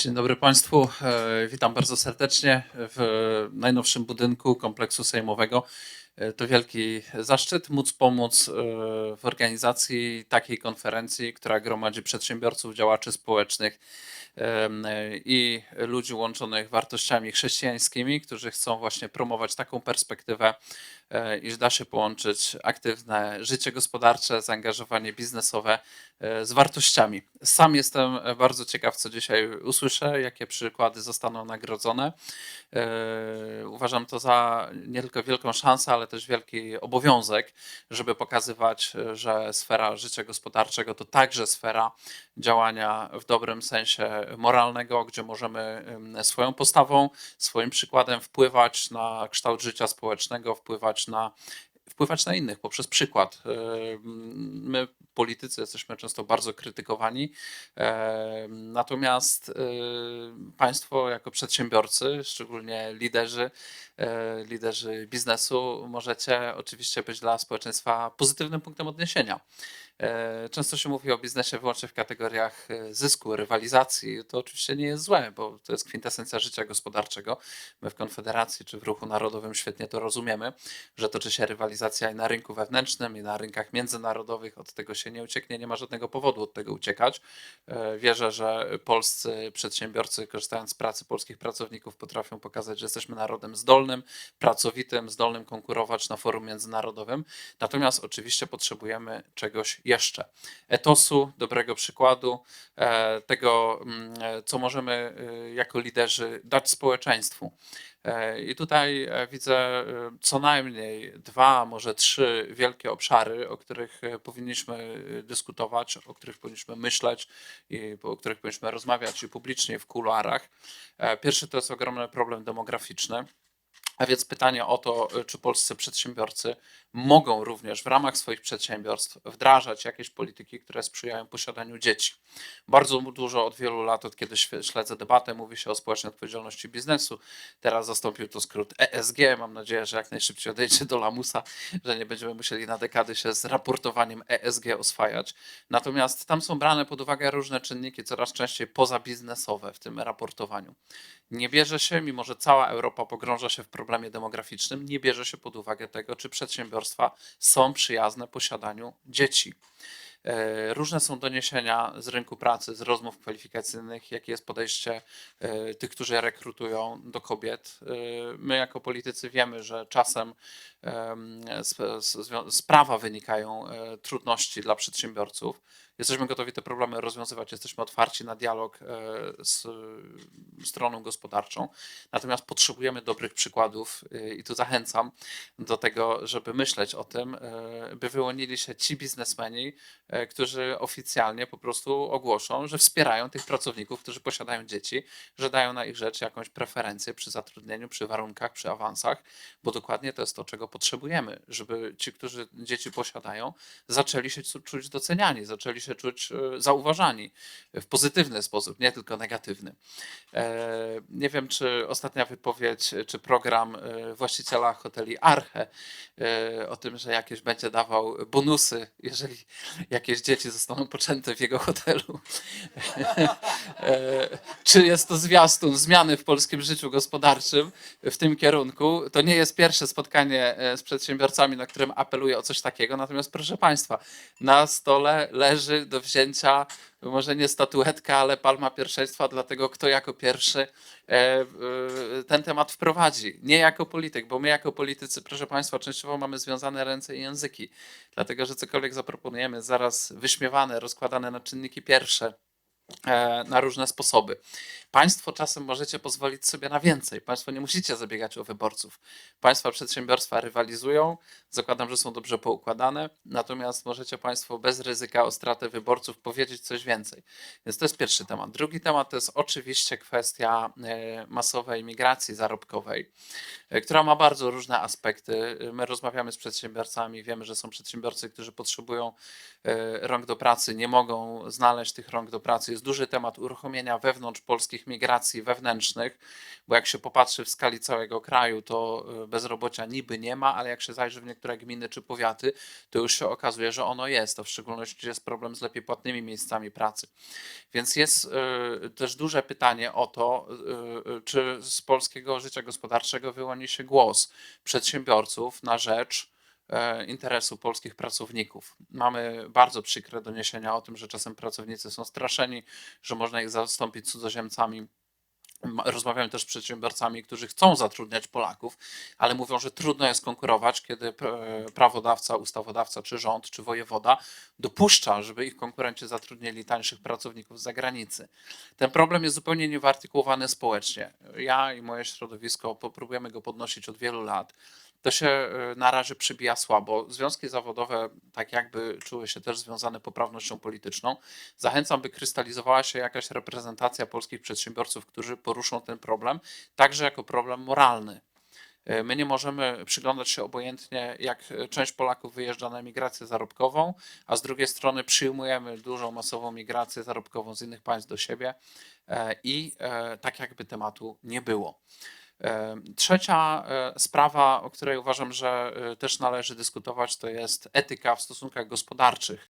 Dzień dobry Państwu. E, Witam bardzo serdecznie w najnowszym budynku kompleksu sejmowego. E, To wielki zaszczyt móc pomóc e, w organizacji takiej konferencji, która gromadzi przedsiębiorców, działaczy społecznych e, i ludzi łączonych wartościami chrześcijańskimi, którzy chcą właśnie promować taką perspektywę, iż da się połączyć aktywne życie gospodarcze, zaangażowanie biznesowe z wartościami. Sam jestem bardzo ciekaw, co dzisiaj usłyszę, jakie przykłady zostaną nagrodzone. Uważam to za nie tylko wielką szansę, ale też wielki obowiązek, żeby pokazywać, e, że sfera życia gospodarczego to także sfera działania w dobrym sensie moralnego, gdzie możemy em, swoją postawą, swoim przykładem wpływać na kształt życia społecznego, wpływać na wpływać na innych poprzez przykład. E, My, politycy, jesteśmy często bardzo krytykowani, e, natomiast e, państwo, jako przedsiębiorcy, szczególnie liderzy, liderzy biznesu, możecie oczywiście być dla społeczeństwa pozytywnym punktem odniesienia. E, Często się mówi o biznesie wyłącznie w kategoriach e, zysku, rywalizacji. To oczywiście nie jest złe, bo to jest kwintesencja życia gospodarczego. My w Konfederacji czy w Ruchu Narodowym świetnie to rozumiemy, że toczy się rywalizacja i na rynku wewnętrznym, i na rynkach międzynarodowych. Od tego się nie ucieknie, nie ma żadnego powodu od tego uciekać. E, Wierzę, że polscy przedsiębiorcy, korzystając z pracy polskich pracowników, potrafią pokazać, że jesteśmy narodem zdolnym, pracowitym, zdolnym konkurować na forum międzynarodowym. Natomiast oczywiście potrzebujemy czegoś jeszcze. Etosu, dobrego przykładu, e, tego, mm, e, co możemy e, jako liderzy dać społeczeństwu. I tutaj widzę co najmniej dwa, może trzy wielkie obszary, o których powinniśmy dyskutować, o których powinniśmy myśleć i o których powinniśmy rozmawiać i publicznie, w kuluarach. Pierwszy to jest ogromny problem demograficzny. A więc pytanie o to, czy polscy przedsiębiorcy mogą również w ramach swoich przedsiębiorstw wdrażać jakieś polityki, które sprzyjają posiadaniu dzieci. Bardzo dużo od wielu lat, od kiedy śle- śledzę debatę, mówi się o społecznej odpowiedzialności biznesu. Teraz zastąpił to skrót ESG. Mam nadzieję, że jak najszybciej odejdzie do lamusa, że nie będziemy musieli na dekady się z raportowaniem ESG oswajać. Natomiast tam są brane pod uwagę różne czynniki, coraz częściej pozabiznesowe w tym raportowaniu. Nie bierze się, mimo że cała Europa pogrąża się w problemie demograficznym, nie bierze się pod uwagę tego, czy przedsiębiorstwa są przyjazne posiadaniu dzieci. E, Różne są doniesienia z rynku pracy, z rozmów kwalifikacyjnych, jakie jest podejście e, tych, którzy rekrutują do kobiet. E, My, jako politycy, wiemy, że czasem em, z, z, prawa wynikają trudności dla przedsiębiorców. Jesteśmy gotowi te problemy rozwiązywać, jesteśmy otwarci na dialog e, z e, stroną gospodarczą. Natomiast potrzebujemy dobrych przykładów e, i tu zachęcam do tego, żeby myśleć o tym, by wyłonili się ci biznesmeni, którzy oficjalnie po prostu ogłoszą, że wspierają tych pracowników, którzy posiadają dzieci, że dają na ich rzecz jakąś preferencję przy zatrudnieniu, przy warunkach, przy awansach, bo dokładnie to jest to, czego potrzebujemy, żeby ci, którzy dzieci posiadają, zaczęli się czuć doceniani, zaczęli się czuć e, zauważani w pozytywny sposób, nie tylko negatywny. E, Nie wiem, czy ostatnia wypowiedź, czy program e, właściciela hoteli Arche e, o tym, że jakieś będzie dawał bonusy, jeżeli jakieś dzieci zostaną poczęte w jego hotelu. E, Czy jest to zwiastun zmiany w polskim życiu gospodarczym w tym kierunku? To nie jest pierwsze spotkanie e, z przedsiębiorcami, na którym apeluję o coś takiego. Natomiast proszę Państwa, na stole leży do wzięcia może nie statuetka, ale palma pierwszeństwa dla tego, kto jako pierwszy e, e, ten temat wprowadzi. Nie jako polityk, bo my jako politycy, proszę Państwa, częściowo mamy związane ręce i języki, dlatego że cokolwiek zaproponujemy, zaraz wyśmiewane, rozkładane na czynniki pierwsze na różne sposoby. Państwo czasem możecie pozwolić sobie na więcej. Państwo nie musicie zabiegać o wyborców. Państwa przedsiębiorstwa rywalizują, zakładam, że są dobrze poukładane, natomiast możecie Państwo bez ryzyka o stratę wyborców powiedzieć coś więcej. Więc to jest pierwszy temat. Drugi temat to jest oczywiście kwestia e, masowej migracji zarobkowej, e, która ma bardzo różne aspekty. My rozmawiamy z przedsiębiorcami, wiemy, że są przedsiębiorcy, którzy potrzebują e, rąk do pracy, nie mogą znaleźć tych rąk do pracy, jest duży temat uruchomienia wewnątrz polskich migracji wewnętrznych, bo jak się popatrzy w skali całego kraju, to y, bezrobocia niby nie ma, ale jak się zajrzy w niektóre gminy czy powiaty, to już się okazuje, że ono jest. To w szczególności jest problem z lepiej płatnymi miejscami pracy. Więc jest y, też duże pytanie o to, y, czy z polskiego życia gospodarczego wyłoni się głos przedsiębiorców na rzecz interesu polskich pracowników. Mamy bardzo przykre doniesienia o tym, że czasem pracownicy są straszeni, że można ich zastąpić cudzoziemcami. Ma- Rozmawiamy też z przedsiębiorcami, którzy chcą zatrudniać Polaków, ale mówią, że trudno jest konkurować, kiedy e, prawodawca, ustawodawca, czy rząd, czy wojewoda dopuszcza, żeby ich konkurenci zatrudnili tańszych pracowników z zagranicy. Ten problem jest zupełnie niewyartykułowany społecznie. Ja i moje środowisko próbujemy go podnosić od wielu lat. To się e, na razie przybija słabo. Związki zawodowe tak jakby czuły się też związane poprawnością polityczną. Zachęcam, by krystalizowała się jakaś reprezentacja polskich przedsiębiorców, którzy poruszą ten problem, także jako problem moralny. E, My nie możemy przyglądać się obojętnie, jak część Polaków wyjeżdża na migrację zarobkową, a z drugiej strony przyjmujemy dużą masową migrację zarobkową z innych państw do siebie e, i tak jakby tematu nie było. Trzecia e, sprawa, o której uważam, że e, też należy dyskutować, to jest etyka w stosunkach gospodarczych.